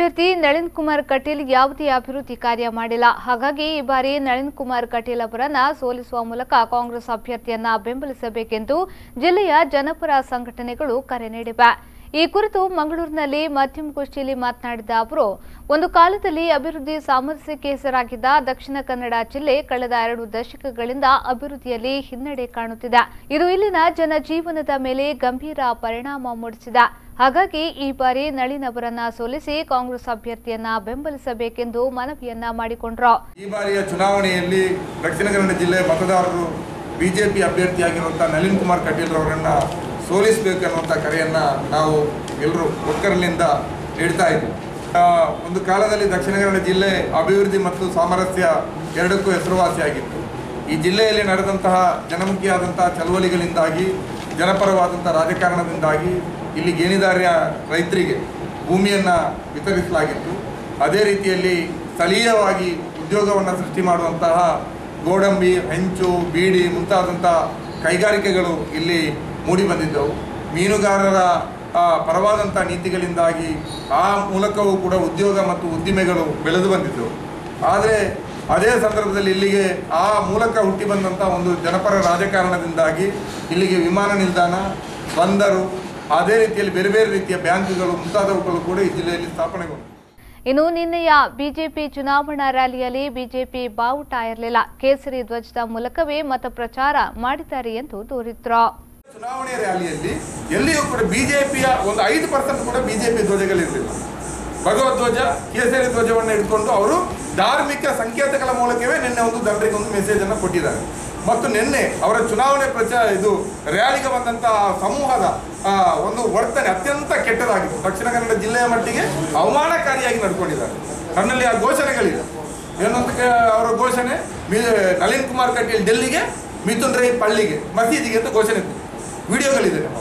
ಅಭ್ಯರ್ಥಿ ನಳಿನ್ ಕುಮಾರ್ ಕಟೀಲ್ ಯಾವುದೇ ಅಭಿವೃದ್ಧಿ ಕಾರ್ಯ ಮಾಡಿಲ್ಲ. ಹಾಗಾಗಿ ಈ ಬಾರಿ ನಳಿನ್ ಕುಮಾರ್ ಕಟೀಲ್ ಅವರನ್ನ ಸೋಲಿಸುವ ಮೂಲಕ ಕಾಂಗ್ರೆಸ್ ಅಭ್ಯರ್ಥಿಯನ್ನ ಬೆಂಬಲಿಸಬೇಕೆಂದು ಜಿಲ್ಲೆಯ ಜನಪರ ಸಂಘಟನೆಗಳು ಕರೆ ನೀಡಿವೆ. ಈ ಕುರಿತು ಮಂಗಳೂರಿನಲ್ಲಿ ಮಾಧ್ಯಮಗೋಷ್ಠಿಯಲ್ಲಿ ಮಾತನಾಡಿದ ಅವರು, ಒಂದು ಕಾಲದಲ್ಲಿ ಅಭಿವೃದ್ಧಿ ಸಾಮರಸ್ಯಕ್ಕೆ ಹೆಸರಾಗಿದ್ದ ದಕ್ಷಿಣ ಕನ್ನಡ ಜಿಲ್ಲೆ ಕಳೆದ ಎರಡು ದಶಕಗಳಿಂದ ಅಭಿವೃದ್ಧಿಯಲ್ಲಿ ಹಿನ್ನಡೆ ಕಾಣುತ್ತಿದೆ. ಇದು ಇಲ್ಲಿನ ಜನಜೀವನದ ಮೇಲೆ ಗಂಭೀರ ಪರಿಣಾಮ ಮೂಡಿಸಿದೆ. ಹಾಗಾಗಿ ಈ ಬಾರಿ ನಳಿನ್ ಅವರನ್ನ ಸೋಲಿಸಿ ಕಾಂಗ್ರೆಸ್ ಅಭ್ಯರ್ಥಿಯನ್ನ ಬೆಂಬಲಿಸಬೇಕೆಂದು ಮನವಿಯನ್ನ ಮಾಡಿಕೊಂಡ್ರು. ಈ ಬಾರಿಯ ಚುನಾವಣೆಯಲ್ಲಿ ದಕ್ಷಿಣ ಕನ್ನಡ ಜಿಲ್ಲೆ ಮತದಾರರು ಬಿಜೆಪಿ ಅಭ್ಯರ್ಥಿಯಾಗಿರುವಂತಹ ನಳಿನ್ ಕುಮಾರ್ ಕಟೀಲ್ ಅವರನ್ನು ಸೋಲಿಸಬೇಕು ಅನ್ನುವಂಥ ಕರೆಯನ್ನು ನಾವು ಎಲ್ಲರೂ ಒಕ್ಕರಲಿಂದ ನೀಡ್ತಾ ಇದ್ವಿ. ಒಂದು ಕಾಲದಲ್ಲಿ ದಕ್ಷಿಣ ಕನ್ನಡ ಜಿಲ್ಲೆ ಅಭಿವೃದ್ಧಿ ಮತ್ತು ಸಾಮರಸ್ಯ ಎರಡಕ್ಕೂ ಹೆಸರುವಾಸಿಯಾಗಿತ್ತು. ಈ ಜಿಲ್ಲೆಯಲ್ಲಿ ನಡೆದಂತಹ ಜನಮುಖಿಯಾದಂತಹ ಚಳವಳಿಗಳಿಂದಾಗಿ, ಜನಪರವಾದಂಥ ರಾಜಕಾರಣದಿಂದಾಗಿ ಇಲ್ಲಿ ಗೇಣಿದಾರ್ಯ ರೈತರಿಗೆ ಭೂಮಿಯನ್ನು ವಿತರಿಸಲಾಗಿತ್ತು. ಅದೇ ರೀತಿಯಲ್ಲಿ ಸ್ಥಳೀಯವಾಗಿ ಉದ್ಯೋಗವನ್ನು ಸೃಷ್ಟಿ ಮಾಡುವಂತಹ ಗೋಡಂಬಿ, ಹೆಂಚು, ಬೀಡಿ ಮುಂತಾದಂಥ ಕೈಗಾರಿಕೆಗಳು ಇಲ್ಲಿ ಮೂಡಿ ಬಂದಿದ್ದವು. ಮೀನುಗಾರರ ಪರವಾದಂಥ ನೀತಿಗಳಿಂದಾಗಿ ಆ ಮೂಲಕವೂ ಕೂಡ ಉದ್ಯೋಗ ಮತ್ತು ಉದ್ದಿಮೆಗಳು ಬೆಳೆದು ಬಂದಿದ್ದವು. ಆದರೆ ಅದೇ ಸಂದರ್ಭದಲ್ಲಿ ಇಲ್ಲಿಗೆ ಆ ಮೂಲಕ ಹುಟ್ಟಿ ಬಂದಂಥ ಒಂದು ಜನಪರ ರಾಜಕಾರಣದಿಂದಾಗಿ ಇಲ್ಲಿಗೆ ವಿಮಾನ ನಿಲ್ದಾಣ, ಬಂದರು. ಅದೇ ರೀತಿಯಲ್ಲಿ ಬೇರೆ ಬೇರೆ ರೀತಿಯ ಬ್ಯಾಂಕ್ಗಳು ಮುಂತಾದವುಗಳು ಕೂಡ ಈ ಜಿಲ್ಲೆಯಲ್ಲಿ ಸ್ಥಾಪನೆಗೊಂಡವು. ಇನ್ನು ನಿನ್ನೆಯ ಬಿಜೆಪಿ ಚುನಾವಣಾ ರ್ಯಾಲಿಯಲ್ಲಿ ಬಿಜೆಪಿ ಬಾವುಟ ಇರಲಿಲ್ಲ ಕೇಸರಿ ಧ್ವಜದ ಮೂಲಕವೇ ಮತ ಪ್ರಚಾರ ಮಾಡಿದ್ದಾರೆ ಎಂದು ದೂರಿದ್ರು. ಚುನಾವಣೆ ರ್ಯಾಲಿಯಲ್ಲಿ ಎಲ್ಲಿಯೂ ಕೂಡ ಬಿಜೆಪಿಯ ಒಂದು ಐದು ಪರ್ಸೆಂಟ್ ಕೂಡ ಬಿಜೆಪಿ ಧ್ವಜಗಳಿರಲಿಲ್ಲ. ಭಗವಧ್ವಜ ಕೇಸರಿ ಧ್ವಜವನ್ನು ಇಟ್ಕೊಂಡು ಅವರು ಧಾರ್ಮಿಕ ಸಂಕೇತಗಳ ಮೂಲಕವೇ ನಿನ್ನೆ ಒಂದು ಜನರಿಗೆ ಒಂದು ಮೆಸೇಜ್ ಅನ್ನು ಕೊಟ್ಟಿದ್ದಾರೆ. ಮತ್ತು ನಿನ್ನೆ ಅವರ ಚುನಾವಣೆ ಪ್ರಚಾರ, ಇದು ರ್ಯಾಲಿಗೆ ಬಂದಂತಹ ಸಮೂಹದ ಒಂದು ವರ್ತನೆ ಅತ್ಯಂತ ಕೆಟ್ಟದಾಗಿತ್ತು ದಕ್ಷಿಣ ಕನ್ನಡ ಜಿಲ್ಲೆಯ ಮಟ್ಟಿಗೆ ಅವಮಾನಕಾರಿಯಾಗಿ ನಡ್ಕೊಂಡಿದ್ದಾರೆ. ನನ್ನಲ್ಲಿ ಆ ಘೋಷಣೆಗಳಿದೆ. ಏನಂತ ಕ- ಅವರ ಘೋಷಣೆ? ನಳಿನ್ ಕುಮಾರ್ ಕಟೀಲ್ ಡೆಲ್ಲಿಗೆ, ಮಿಥುನ್ ರೈ ಪಳ್ಳಿಗೆ ಮಸೀದಿಗೆ ಅಂತ ಘೋಷಣೆ ವಿಡಿಯೋಗಳಿದೆ ನಮ್ಮ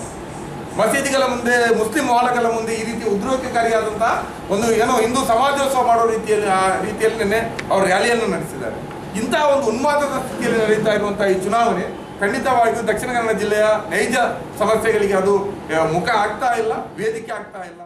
ಮಸೀದಿಗಳ ಮುಂದೆ, ಮುಸ್ಲಿಂ ವಾಲಗಳ ಮುಂದೆ ಈ ರೀತಿ ಉದ್ರೋಗಕಾರಿಯಾದಂತಹ ಒಂದು ಏನೋ ಹಿಂದೂ ಸಮಾಜೋತ್ಸವ ಮಾಡೋ ರೀತಿಯಲ್ಲಿ, ಆ ರೀತಿಯಲ್ಲಿ ನಿನ್ನೆ ಅವರು ರ್ಯಾಲಿಯನ್ನು ನಡೆಸಿದ್ದಾರೆ. ಇಂತಹ ಒಂದು ಉನ್ಮಾದದ ಸ್ಥಿತಿಯಲ್ಲಿ ನಡೀತಾ ಇರುವಂತಹ ಈ ಚುನಾವಣೆ, ಖಂಡಿತವಾಗಿಯೂ ದಕ್ಷಿಣ ಕನ್ನಡ ಜಿಲ್ಲೆಯ ನೈಜ ಸಮಸ್ಯೆಗಳಿಗೆ ಅದು, ಮುಖ ಆಗ್ತಾ ಇಲ್ಲ, ವೇದಿಕೆ ಆಗ್ತಾ ಇಲ್ಲ.